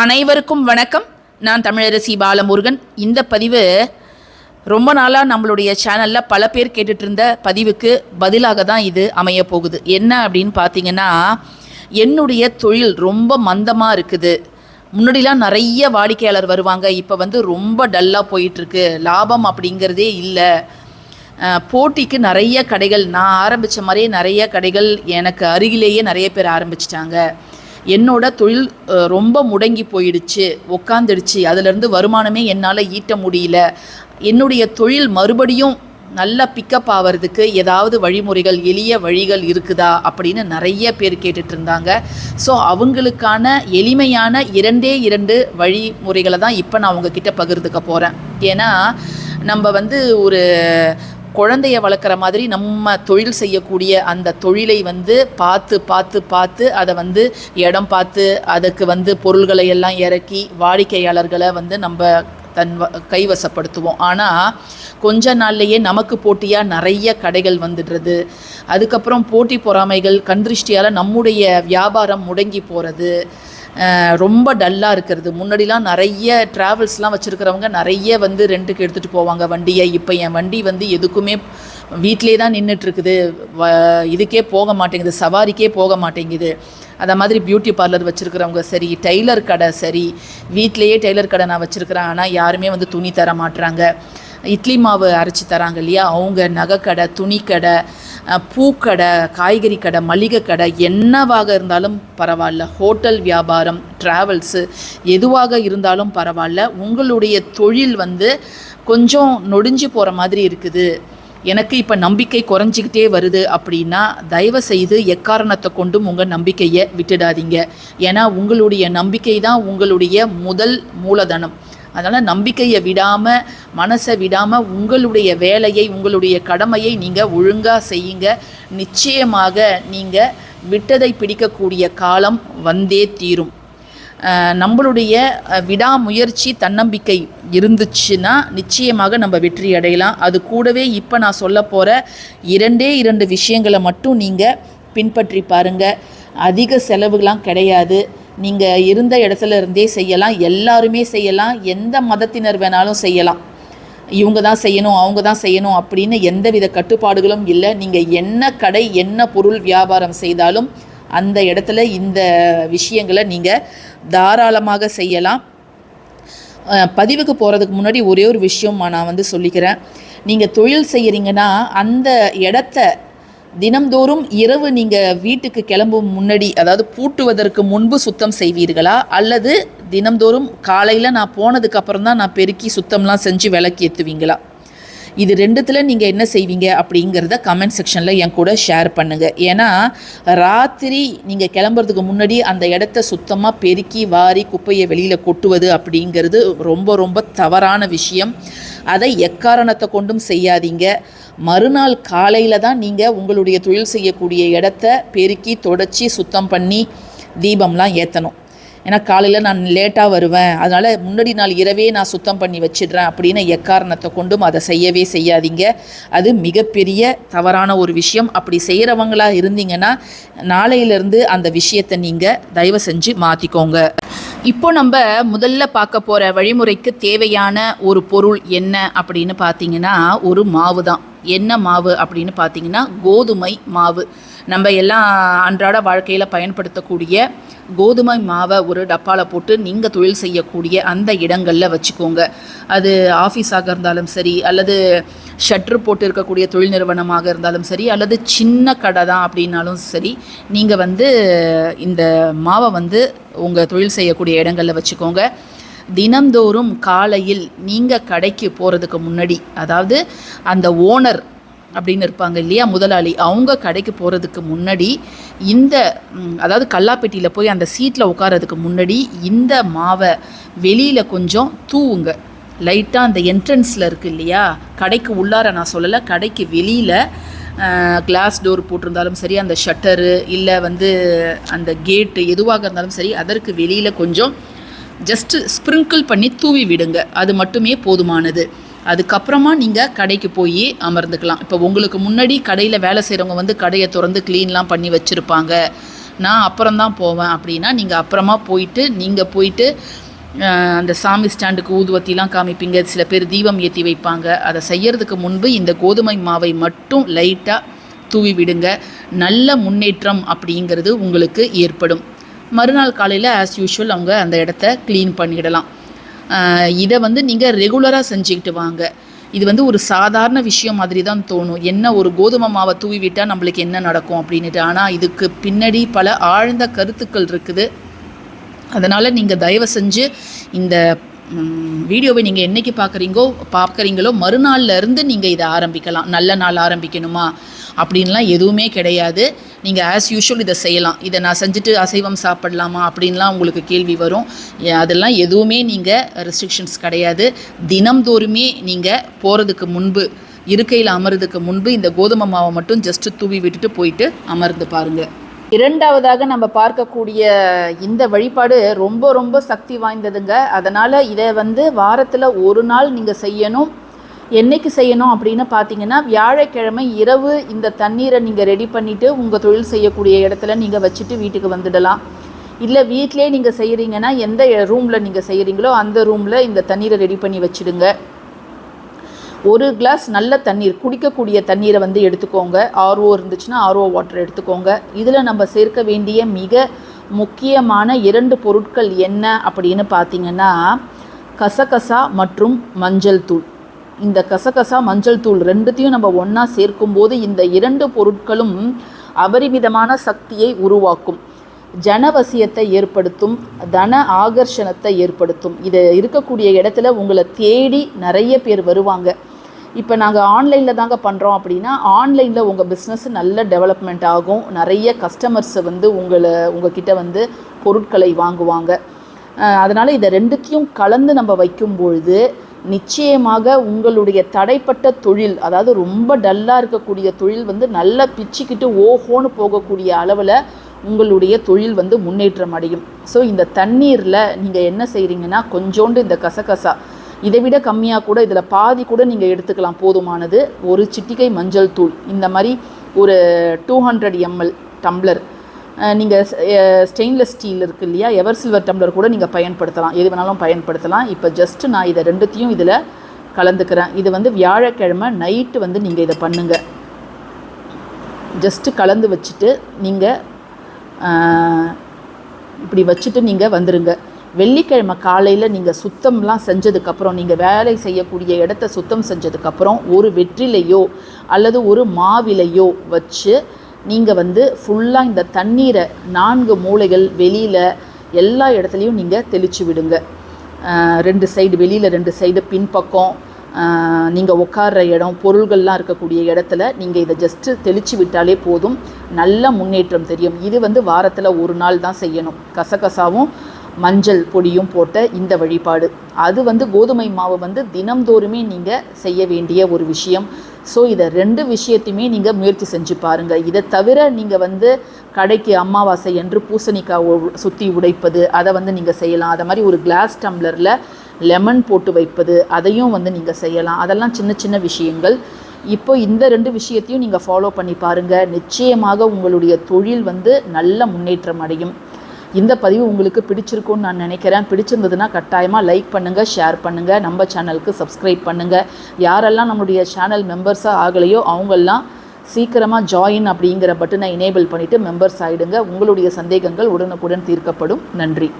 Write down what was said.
அனைவருக்கும் வணக்கம். நான் தமிழரசி பாலமுருகன். இந்த பதிவு ரொம்ப நாளாக நம்மளுடைய சேனலில் பல பேர் கேட்டுட்டு இருந்த பதிவுக்கு பதிலாக தான் இது அமைய போகுது என்ன அப்படின்னு பார்த்தீங்கன்னா என்னுடைய தொழில் ரொம்ப மந்தமாக இருக்குது. முன்னாடிலாம் நிறைய வாடிக்கையாளர் வருவாங்க. இப்போ வந்து ரொம்ப டல்லாக போயிட்டுருக்கு. லாபம் அப்படிங்கிறதே இல்லை. போட்டிக்கு நிறைய கடைகள் நான் ஆரம்பித்த மாதிரியே நிறைய கடைகள் எனக்கு அருகிலேயே நிறைய பேர் ஆரம்பிச்சிட்டாங்க. என்னோட தொழில் ரொம்ப முடங்கி போயிடுச்சு உக்காந்துடுச்சு. அதுலேருந்து வருமானமே என்னால் ஈட்ட முடியல. என்னுடைய தொழில் மறுபடியும் நல்லா பிக்கப் ஆகிறதுக்கு ஏதாவது வழிமுறைகள் எளிய வழிகள் இருக்குதா அப்படின்னு நிறைய பேர் கேட்டுட்டு இருந்தாங்க. ஸோ அவங்களுக்கான எளிமையான இரண்டே இரண்டு வழிமுறைகளை தான் இப்போ நான் உங்ககிட்ட பகிர்ந்துக்க போகிறேன் ஏன்னா நம்ம வந்து ஒரு குழந்தைய வளர்க்குற மாதிரி நம்ம தொழில் செய்யக்கூடிய அந்த தொழிலை வந்து பார்த்து பார்த்து பார்த்து அதை வந்து இடம் பார்த்து அதுக்கு வந்து பொருள்களை எல்லாம் இறக்கி வாடிக்கையாளர்களை வந்து நம்ம தன் கைவசப்படுத்துவோம். ஆனால் கொஞ்ச நாள்லையே நமக்கு போட்டியாக நிறைய கடைகள் வந்துடுறது. அதுக்கப்புறம் போட்டி பொறாமைகள் கண்திருஷ்டியால் நம்முடைய வியாபாரம் முடங்கி போகிறது ரொம்ப டல்லாக இருக்கிறது. முன்னாடிலாம் நிறைய ட்ராவல்ஸ்லாம் வச்சுருக்கிறவங்க நிறைய வந்து ரெண்டுக்கு எடுத்துகிட்டு போவாங்க. வண்டியை இப்போ என் வண்டி வந்து எதுக்குமே வீட்டிலே தான் நின்றுட்டுருக்குது வ இதுக்கே போக மாட்டேங்குது. சவாரிக்கே போக மாட்டேங்குது. அதை மாதிரி பியூட்டி பார்லர் வச்சுருக்கிறவங்க சரி டெய்லர் கடை சரி வீட்டிலேயே டெய்லர் கடை நான் வச்சுருக்கிறேன். ஆனால் யாருமே வந்து துணி தர மாட்டுறாங்க இட்லி மாவு அரைச்சி தராங்க இல்லையா? அவங்க நகைக்கடை துணிக்கடை பூக்கடை காய்கறி கடை மளிகை கடை என்னவாக இருந்தாலும் பரவாயில்ல. ஹோட்டல் வியாபாரம் ட்ராவல்ஸு எதுவாக இருந்தாலும் பரவாயில்ல. உங்களுடைய தொழில் வந்து கொஞ்சம் நொடிஞ்சு போகிற மாதிரி இருக்குது. எனக்கு இப்போ நம்பிக்கை குறைஞ்சிக்கிட்டே வருது அப்படின்னா தயவு செய்து எக்காரணத்தை கொண்டும் உங்கள் நம்பிக்கையை விட்டுடாதீங்க. ஏன்னா உங்களுடைய நம்பிக்கை தான் உங்களுடைய முதல் மூலதனம். அதனால் நம்பிக்கையை விடாமல் மனசை விடாமல் உங்களுடைய வேலையை உங்களுடைய கடமையை நீங்கள் ஒழுங்காக செய்யுங்க. நிச்சயமாக நீங்கள் விட்டதை பிடிக்கக்கூடிய காலம் வந்தே தீரும். நம்மளுடைய விடாமுயற்சி தன்னம்பிக்கை இருந்துச்சுன்னா நிச்சயமாக நம்ம வெற்றி அடையலாம். அது கூடவே இப்போ நான் சொல்ல போகிற இரண்டே இரண்டு விஷயங்களை மட்டும் நீங்கள் பின்பற்றி பாருங்கள் அதிக செலவுகளாம் கிடையாது. நீங்கள் இருந்த இடத்துல இருந்தே செய்யலாம் எல்லாருமே செய்யலாம் எந்த மதத்தினர் வேணாலும் செய்யலாம். இவங்க தான் செய்யணும் அவங்க தான் செய்யணும் அப்படின்னு எந்தவித கட்டுப்பாடுகளும் இல்லை. நீங்கள் என்ன கடை என்ன பொருள் வியாபாரம் செய்தாலும் அந்த இடத்துல இந்த விஷயங்களை நீங்கள் தாராளமாக செய்யலாம். பதிவுக்கு போகிறதுக்கு முன்னாடி ஒரே ஒரு விஷயம் நான் வந்து சொல்லிக்கிறேன். நீங்கள் தொழில் செய்கிறீங்கன்னா அந்த இடத்த தினம்தோறும் இரவு நீங்கள் வீட்டுக்கு கிளம்பும் முன்னாடி அதாவது பூட்டுவதற்கு முன்பு சுத்தம் செய்வீர்களா? அல்லது தினம்தோறும் காலையில் நான் போனதுக்கு அப்புறம் தான் நான் பெருக்கி சுத்தம்லாம் செஞ்சு விளக்கி ஏற்றுவீங்களா இது ரெண்டுத்தில் நீங்கள் என்ன செய்வீங்க அப்படிங்கிறத கமெண்ட் செக்ஷனில் என் கூட ஷேர் பண்ணுங்கள் ஏன்னா ராத்திரி நீங்கள் கிளம்புறதுக்கு முன்னாடி அந்த இடத்த சுத்தமாக பெருக்கி வாரி குப்பையை வெளியில் கொட்டுவது அப்படிங்கிறது ரொம்ப ரொம்ப தவறான விஷயம். அதை எக்காரணத்தை கொண்டும் செய்யாதீங்க. மறுநாள் காலையில் தான் நீங்கள் உங்களுடைய தொழில் செய்யக்கூடிய இடத்த பெருக்கி தொடச்சி சுத்தம் பண்ணி தீபம்லாம் ஏற்றணும் ஏன்னா காலையில் நான் லேட்டாக வருவேன். அதனால் முன்னாடி நாள் இரவே நான் சுத்தம் பண்ணி வச்சிடுறேன் அப்படின்னு எக்காரணத்தை கொண்டும் அதை செய்யவே செய்யாதீங்க. அது மிகப்பெரிய தவறான ஒரு விஷயம். அப்படி செய்கிறவங்களாக இருந்தீங்கன்னா நாளையிலேருந்து அந்த விஷயத்தை நீங்கள் தயவு செஞ்சு மாற்றிக்கோங்க இப்போ நம்ம முதல்ல பார்க்க போகிற வழிமுறைக்கு தேவையான ஒரு பொருள் என்ன அப்படின்னு பார்த்தீங்கன்னா ஒரு மாவு தான் என்ன மாவு அப்படின்னு பார்த்தீங்கன்னா கோதுமை மாவு. நம்ம எல்லாம் அன்றாட வாழ்க்கையில் பயன்படுத்தக்கூடிய கோதுமை மாவை ஒரு டப்பாவில் போட்டு நீங்கள் தொழில் செய்யக்கூடிய அந்த இடங்களில் வச்சுக்கோங்க. அது ஆஃபீஸாக இருந்தாலும் சரி அல்லது ஷட்ரு போட்டு இருக்கக்கூடிய தொழில் நிறுவனமாக இருந்தாலும் சரி அல்லது சின்ன கடை தான் அப்படின்னாலும் சரி நீங்கள் வந்து இந்த மாவை வந்து உங்கள் தொழில் செய்யக்கூடிய இடங்களில் வச்சுக்கோங்க. தினந்தோறும் காலையில் நீங்கள் கடைக்கு போகிறதுக்கு முன்னாடி அதாவது அந்த ஓனர் அப்படின்னு இருப்பாங்க இல்லையா முதலாளி. அவங்க கடைக்கு போகிறதுக்கு முன்னாடி இந்த அதாவது கல்லாப்பெட்டியில் போய் அந்த சீட்டில் உட்காரதுக்கு முன்னாடி இந்த மாவை வெளியில் கொஞ்சம் தூவுங்க. லைட்டாக அந்த என்ட்ரன்ஸில் இருக்குது இல்லையா கடைக்கு உள்ளார நான் சொல்லலை கடைக்கு வெளியில் கிளாஸ் டோர் போட்டிருந்தாலும் சரி அந்த ஷட்டரு இல்லை வந்து அந்த கேட்டு எதுவாக இருந்தாலும் சரி அதற்கு வெளியில் கொஞ்சம் ஜஸ்ட்டு ஸ்ப்ரிங்கிள் பண்ணி தூவி விடுங்க. அது மட்டுமே போதுமானது. அதுக்கப்புறமா நீங்கள் கடைக்கு போய் அமர்ந்துக்கலாம். இப்போ உங்களுக்கு முன்னாடி கடையில் வேலை செய்கிறவங்க வந்து கடையை திறந்து க்ளீன்லாம் பண்ணி வச்சுருப்பாங்க. நான் அப்புறம் தான் போவேன் அப்படின்னா நீங்கள் அப்புறமா போயிட்டு நீங்கள் போயிட்டு அந்த சாமி ஸ்டாண்டுக்கு ஊதுவத்திலாம் காமிப்பீங்க. சில பேர் தீபம் ஏற்றி வைப்பாங்க. அதை செய்யறதுக்கு முன்பு இந்த கோதுமை மாவை மட்டும் லைட்டாக தூவி விடுங்க. நல்ல முன்னேற்றம் அப்படிங்கிறது உங்களுக்கு ஏற்படும். மறுநாள் காலையில் ஆஸ் யூஷுவல் அவங்க அந்த இடத்த க்ளீன் பண்ணிடலாம். இதை வந்து நீங்கள் ரெகுலராக செஞ்சுக்கிட்டு வாங்க. இது வந்து ஒரு சாதாரண விஷயம் மாதிரி தான் தோணும். என்ன ஒரு கோதுமை மாவை தூவி விட்டால் நம்மளுக்கு என்ன நடக்கும் அப்படின்ட்டு ஆனால் இதுக்கு பின்னாடி பல ஆழ்ந்த கருத்துக்கள் இருக்குது. அதனால் நீங்கள் தயவு செஞ்சு இந்த வீடியோவை நீங்கள் என்னைக்கு பார்க்குறீங்கோ பார்க்குறீங்களோ மறுநாள்லேருந்து நீங்கள் இதை ஆரம்பிக்கலாம். நல்ல நாள் ஆரம்பிக்கணுமா? அப்படின்லாம் எதுவுமே கிடையாது. நீங்கள் ஆஸ் யூஷுவல் இதை செய்யலாம். இதை நான் செஞ்சுட்டு அசைவம் சாப்பிடலாமா? அப்படின்லாம் உங்களுக்கு கேள்வி வரும். அதெல்லாம் எதுவுமே நீங்கள் ரெஸ்ட்ரிக்ஷன்ஸ் கிடையாது. தினம்தோறுமே நீங்கள் போகிறதுக்கு முன்பு இருக்கையில் அமர்றதுக்கு முன்பு இந்த கோதுமை மாவை மட்டும் ஜஸ்ட்டு தூவி விட்டுட்டு போயிட்டு அமர்ந்து பாருங்கள் இரண்டாவதாக நம்ம பார்க்கக்கூடிய இந்த வழிபாடு ரொம்ப ரொம்ப சக்தி வாய்ந்ததுங்க. அதனால் இதை வந்து வாரத்தில் ஒரு நாள் நீங்கள் செய்யணும். என்னைக்கு செய்யணும் அப்படின்னு பார்த்தீங்கன்னா வியாழக்கிழமை இரவு இந்த தண்ணீரை நீங்கள் ரெடி பண்ணிவிட்டு உங்கள் தொழில் செய்யக்கூடிய இடத்துல நீங்கள் வச்சுட்டு வீட்டுக்கு வந்துடலாம். இல்லை வீட்டிலே நீங்கள் செய்கிறீங்கன்னா எந்த ரூமில் நீங்கள் செய்கிறீங்களோ அந்த ரூமில் இந்த தண்ணீரை ரெடி பண்ணி வச்சுடுங்க. ஒரு கிளாஸ் நல்ல தண்ணீர் குடிக்கக்கூடிய தண்ணீரை வந்து எடுத்துக்கோங்க. ஆர்ஓ இருந்துச்சுன்னா ஆர்ஓ வாட்டர் எடுத்துக்கோங்க. இதில் நம்ம சேர்க்க வேண்டிய மிக முக்கியமான இரண்டு பொருட்கள் என்ன அப்படின்னு பார்த்தீங்கன்னா கசகசா மற்றும் மஞ்சள் தூள். இந்த கசகசா மஞ்சள் தூள் ரெண்டுத்தையும் நம்ம ஒன்றா சேர்க்கும்போது இந்த இரண்டு பொருட்களும் அபரிமிதமான சக்தியை உருவாக்கும். ஜனவசியத்தை ஏற்படுத்தும் தன ஆகர்ஷணத்தை ஏற்படுத்தும். இது இருக்கக்கூடிய இடத்துல உங்களை தேடி நிறைய பேர் வருவாங்க. இப்போ நாங்கள் ஆன்லைனில் தாங்க பண்ணுறோம் அப்படின்னா ஆன்லைனில் உங்கள் பிஸ்னஸ் நல்ல டெவலப்மெண்ட் ஆகும். நிறைய கஸ்டமர்ஸை வந்து உங்களை உங்ககிட்ட வந்து பொருட்களை வாங்குவாங்க. அதனால் இதை ரெண்டுத்தையும் கலந்து நம்ம வைக்கும் பொழுது நிச்சயமாக உங்களுடைய தடைப்பட்ட தொழில் அதாவது ரொம்ப டல்லாக இருக்கக்கூடிய தொழில் வந்து நல்லா பிச்சுக்கிட்டு ஓஹோன்னு போகக்கூடிய அளவில் உங்களுடைய தொழில் வந்து முன்னேற்றம் அடையும். ஸோ இந்த தண்ணீரில் நீங்கள் என்ன செய்கிறீங்கன்னா கொஞ்சோண்டு இந்த கசகசா இதை விட கம்மியாக கூட இதில் பாதி கூட நீங்கள் எடுத்துக்கலாம். போதுமானது ஒரு சிட்டிகை மஞ்சள் தூள். இந்த மாதிரி ஒரு டூ ஹண்ட்ரட் எம்எல் டம்ளர் நீங்கள் ஸ்டெயின்லெஸ் ஸ்டீல் இருக்கு இல்லையா? எவர் சில்வர் டம்ளர் கூட நீங்கள் பயன்படுத்தலாம். எது வேணாலும் பயன்படுத்தலாம். இப்போ ஜஸ்ட்டு நான் இதை ரெண்டுத்தையும் இதில் கலந்துக்கிறேன். இது வந்து வியாழக்கிழமை நைட்டு வந்து நீங்கள் இதை பண்ணுங்கள் ஜஸ்ட்டு கலந்து வச்சுட்டு நீங்கள் இப்படி வச்சுட்டு நீங்கள் வந்துடுங்க வெள்ளிக்கிழமை காலையில் நீங்கள் சுத்தம்லாம் செஞ்சதுக்கப்புறம் நீங்கள் வேலை செய்யக்கூடிய இடத்த சுத்தம் செஞ்சதுக்கப்புறம் ஒரு வெற்றிலையோ அல்லது ஒரு மாவிலையோ வச்சு நீங்கள் வந்து ஃபுல்லாக இந்த தண்ணீரை நான்கு மூலைகள் வெளியில் எல்லா இடத்துலையும் நீங்கள் தெளித்து விடுங்க. ரெண்டு சைடு வெளியில் ரெண்டு சைடு பின்பக்கம் நீங்கள் உட்கார்ற இடம் பொருள்கள்லாம் இருக்கக்கூடிய இடத்துல நீங்கள் இதை ஜஸ்ட்டு தெளித்து விட்டாலே போதும். நல்ல முன்னேற்றம் தெரியும். இது வந்து வாரத்தில் ஒரு நாள் தான் செய்யணும். கசகசாவும் மஞ்சள் பொடியும் போட்ட இந்த வழிபாடு. அது வந்து கோதுமை மாவு வந்து தினம்தோறுமே நீங்கள் செய்ய வேண்டிய ஒரு விஷயம். ஸோ இதை ரெண்டு விஷயத்தையுமே நீங்கள் முயற்சி செஞ்சு பாருங்கள் இதை தவிர நீங்கள் வந்து கடைக்கு அமாவாசை என்று பூசணிக்காய் சுற்றி உடைப்பது அதை வந்து நீங்கள் செய்யலாம். அதை மாதிரி ஒரு கிளாஸ் டம்ளரில் லெமன் போட்டு வைப்பது அதையும் வந்து நீங்கள் செய்யலாம். அதெல்லாம் சின்ன சின்ன விஷயங்கள். இப்போ இந்த ரெண்டு விஷயத்தையும் நீங்கள் ஃபாலோ பண்ணி பாருங்கள் நிச்சயமாக உங்களுடைய தொழில் வந்து நல்ல முன்னேற்றம் அடையும். இந்த பதிவு உங்களுக்கு பிடிச்சிருக்கும்னு நான் நினைக்கிறேன். பிடிச்சிருந்ததுன்னா கட்டாயமாக லைக் பண்ணுங்கள் ஷேர் பண்ணுங்கள் நம்ம சேனலுக்கு சப்ஸ்கிரைப் பண்ணுங்கள் யாரெல்லாம் நம்மளுடைய சேனல் மெம்பர்ஸாக ஆகலையோ அவங்கெல்லாம் சீக்கிரமாக ஜாயின் அப்படிங்கிற பட்டனை எனேபிள் பண்ணிவிட்டு மெம்பர்ஸ் ஆகிடுங்க உங்களுடைய சந்தேகங்கள் உடனுக்குடன் தீர்க்கப்படும். நன்றி.